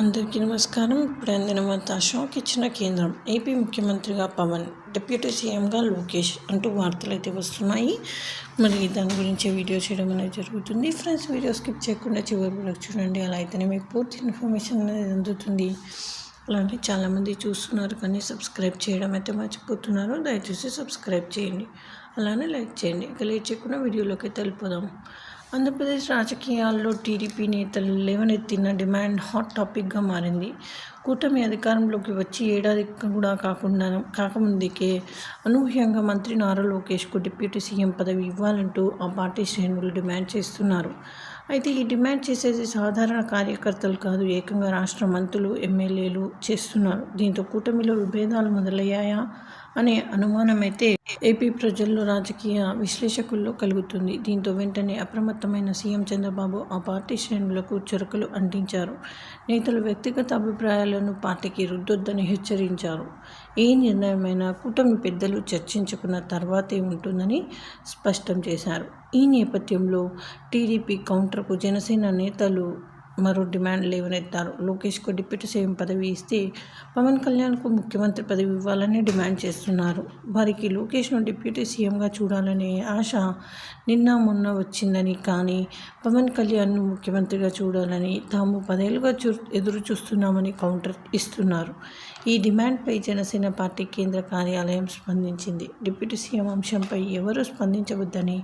అందరికీ నమస్కారం. ఇప్పుడు అందిన వార్త షాక్ ఇచ్చిన కేంద్రం. ఏపీ ముఖ్యమంత్రిగా పవన్ డిప్యూటీ సీఎంగా లోకేష్ అంటూ వార్తలు అయితే వస్తున్నాయి. మరి దాని గురించి వీడియో చేయడం అనేది జరుగుతుంది. ఫ్రెండ్స్ వీడియో స్కిప్ చేయకుండా చివరి వరకు చూడండి. అలా అయితేనే మీకు పూర్తి ఇన్ఫర్మేషన్ అనేది అందుతుంది. అలాంటి చాలామంది చూస్తున్నారు కానీ సబ్స్క్రైబ్ చేయడం అయితే మర్చిపోతున్నారు. దయచేసి సబ్స్క్రైబ్ చేయండి. అలానే లైక్ చేయండి. ఇక లేట్ చేయకుండా వీడియోలోకి వెళ్ళిపోదాం. ఆంధ్రప్రదేశ్ రాజకీయాల్లో టీడీపీ నేతలు లేవనెత్తిన డిమాండ్ హాట్ టాపిక్గా మారింది. కూటమి అధికారంలోకి వచ్చి ఏడాది కూడా కాకుండా కాకముందుకే అనూహ్యంగా మంత్రి నారా లోకేష్కు డిప్యూటీ సీఎం పదవి ఇవ్వాలంటూ ఆ పార్టీ శ్రేణులు డిమాండ్ చేస్తున్నారు. అయితే ఈ డిమాండ్ చేసేది సాధారణ కార్యకర్తలు కాదు ఏకంగా రాష్ట్ర మంత్రులు ఎమ్మెల్యేలు చేస్తున్నారు. దీంతో కూటమిలో విభేదాలు మొదలయ్యాయా అనే అనుమానమైతే ఏపీ ప్రజల్లో రాజకీయ విశ్లేషకుల్లో కలుగుతుంది. దీంతో వెంటనే అప్రమత్తమైన సీఎం చంద్రబాబు ఆ పార్టీ శ్రేణులకు చురకలు అంటించారు. నేతలు వ్యక్తిగత అభిప్రాయాలను పార్టీకి రుద్దొద్దని హెచ్చరించారు. ఏ నిర్ణయమైనా కూటమి పెద్దలు చర్చించుకున్న తర్వాతే ఉంటుందని స్పష్టం చేశారు. ఈ నేపథ్యంలో టీడీపీ కౌంటర్కు జనసేన నేతలు మరో డిమాండ్ లేవనెత్తారు. లోకేష్కు డిప్యూటీ సీఎం పదవి ఇస్తే పవన్ కళ్యాణ్కు ముఖ్యమంత్రి పదవి ఇవ్వాలని డిమాండ్ చేస్తున్నారు. వారికి లోకేష్ను డిప్యూటీ సీఎంగా చూడాలనే ఆశ నిన్న మొన్న వచ్చిందని కానీ పవన్ కళ్యాణ్ను ముఖ్యమంత్రిగా చూడాలని తాము పదేళ్ళుగా చూ ఎదురు చూస్తున్నామని కౌంటర్ ఇస్తున్నారు. ఈ డిమాండ్పై జనసేన పార్టీ కేంద్ర కార్యాలయం స్పందించింది. డిప్యూటీ సీఎం అంశంపై ఎవరూ స్పందించవద్దని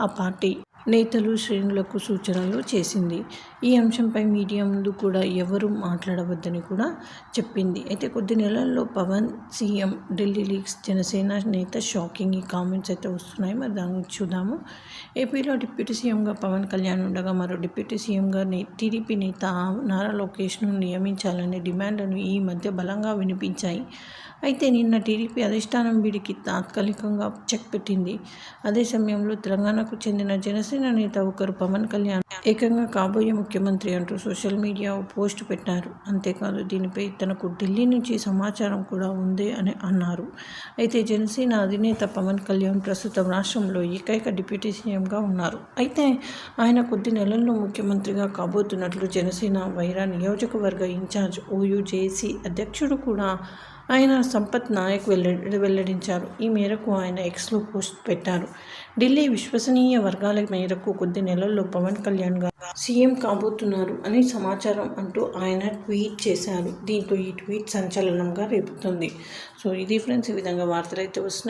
ఆ పార్టీ నేతలు శ్రేణులకు సూచనలు చేసింది. ఈ అంశంపై మీడియా ముందు కూడా ఎవరు మాట్లాడవద్దని కూడా చెప్పింది. అయితే కొద్ది నెలల్లో పవన్ సీఎం ఢిల్లీ లీగ్స్ జనసేన నేత షాకింగ్ ఈ కామెంట్స్ అయితే వస్తున్నాయి. మరి దాన్ని చూద్దాము. ఏపీలో డిప్యూటీ సీఎంగా పవన్ కళ్యాణ్ ఉండగా మరో డిప్యూటీ సీఎంగా టీడీపీ నేత నారా లోకేష్ను నియమించాలనే డిమాండ్లను ఈ మధ్య బలంగా వినిపించాయి. అయితే నిన్న టీడీపీ అధిష్టానం వీడికి తాత్కాలికంగా చెక్ పెట్టింది. అదే సమయంలో తెలంగాణకు చెందిన జనసేన నేత ఒకరు పవన్ కళ్యాణ్ ఏకంగా కాబోయే ముఖ్యమంత్రి అంటూ సోషల్ మీడియా పోస్ట్ పెట్టారు. అంతేకాదు దీనిపై తనకు ఢిల్లీ నుంచి సమాచారం కూడా ఉంది అని అన్నారు. అయితే జనసేన అధినేత పవన్ కళ్యాణ్ ప్రస్తుతం రాష్ట్రంలో ఏకైక డిప్యూటీ సీఎంగా ఉన్నారు. అయితే ఆయన కొద్ది నెలల్లో ముఖ్యమంత్రిగా కాబోతున్నట్లు జనసేన వైరా నియోజకవర్గ ఇన్ఛార్జ్ ఓయూజేసీ అధ్యక్షుడు కూడా ఆయన సంపత్ నాయక్ వెల్లడి వెల్లడించారు. ఈ మేరకు ఆయన ఎక్స్లో పోస్ట్ పెట్టారు. ఢిల్లీ విశ్వసనీయ వర్గాల మేరకు కొద్ది నెలల్లో పవన్ కళ్యాణ్ గారు సీఎం కాబోతున్నారు అని సమాచారం అంటూ ఆయన ట్వీట్ చేశారు. దీంతో ఈ ట్వీట్ సంచలనంగా రేపుతుంది. సో ఇది ఫ్రెండ్స్ ఈ విధంగా వార్తలు అయితే వస్తున్నాయి.